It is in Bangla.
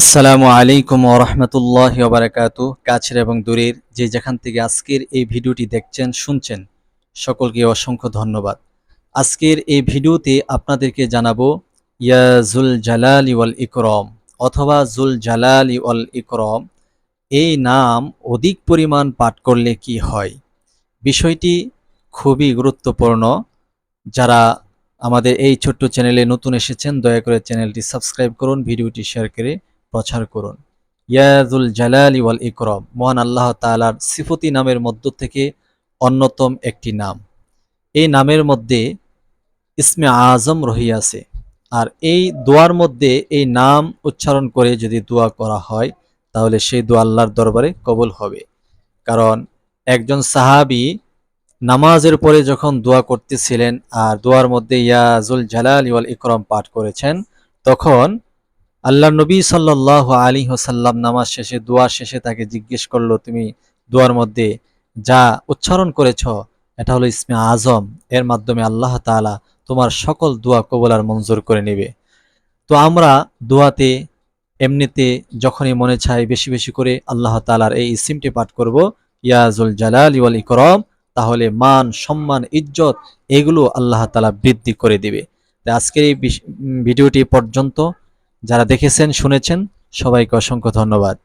আসসালামু আলাইকুম ওরহমতুল্লাহ বারাকাতু কাছের এবং দূরের যে যেখান থেকে আজকের এই ভিডিওটি দেখছেন, শুনছেন, সকলকে অসংখ্য ধন্যবাদ। আজকের এই ভিডিওতে আপনাদেরকে জানাব, ইয়া জুল জালাল ওয়াল ইকরম অথবা জুল জালাল ওয়াল ইকরম, এই নাম অধিক পরিমাণ পাঠ করলে কি হয়? বিষয়টি খুবই গুরুত্বপূর্ণ। যারা আমাদের এই ছোট্ট চ্যানেলে নতুন এসেছেন, দয়া করে চ্যানেলটি সাবস্ক্রাইব করুন, ভিডিওটি শেয়ার করে প্রচার করুন। ইয়াজুল জালালি ওয়াল ইকরম, মহান আল্লাহ তাআলার সিফতি নামের মধ্য থেকে অন্যতম একটি নাম। এই নামের মধ্যে ইসমে আজম রহিয়াছে। আর এই দোয়ার মধ্যে এই নাম উচ্চারণ করে যদি দোয়া করা হয়, তাহলে সেই দোয়া আল্লাহর দরবারে কবুল হবে। কারণ একজন সাহাবী নামাজের পরে যখন দোয়া করতেছিলেন আর দোয়ার মধ্যে ইয়াজুল জালাল ওয়াল ইকরম পাঠ করেছেন, তখন আল্লাহ নবী সাল্লাহ আলী হোসাল্লাম নামাজ শেষে, দোয়া শেষে তাকে জিজ্ঞেস করল, তুমি দোয়ার মধ্যে যা উচ্চারণ করেছ, এটা হলো ইসমে আজম। এর মাধ্যমে আল্লাহ তাআলা তোমার সকল দোয়া কবুল আর মঞ্জুর করে নেবে। তো আমরা দোয়াতে এমনিতে যখনই মনে চাই বেশি বেশি করে আল্লাহ তাআলার এই ইসিমটি পাঠ করব ইয়াজুল জালাল ওয়াল ইকরম তাহলে মান, সম্মান, ইজ্জত এগুলো আল্লাহ তাআলা বৃদ্ধি করে দিবে। তো আজকের এই ভিডিওটি পর্যন্ত যারা দেখেছেন শুনেছেন সবাইকে অসংখ্য ধন্যবাদ।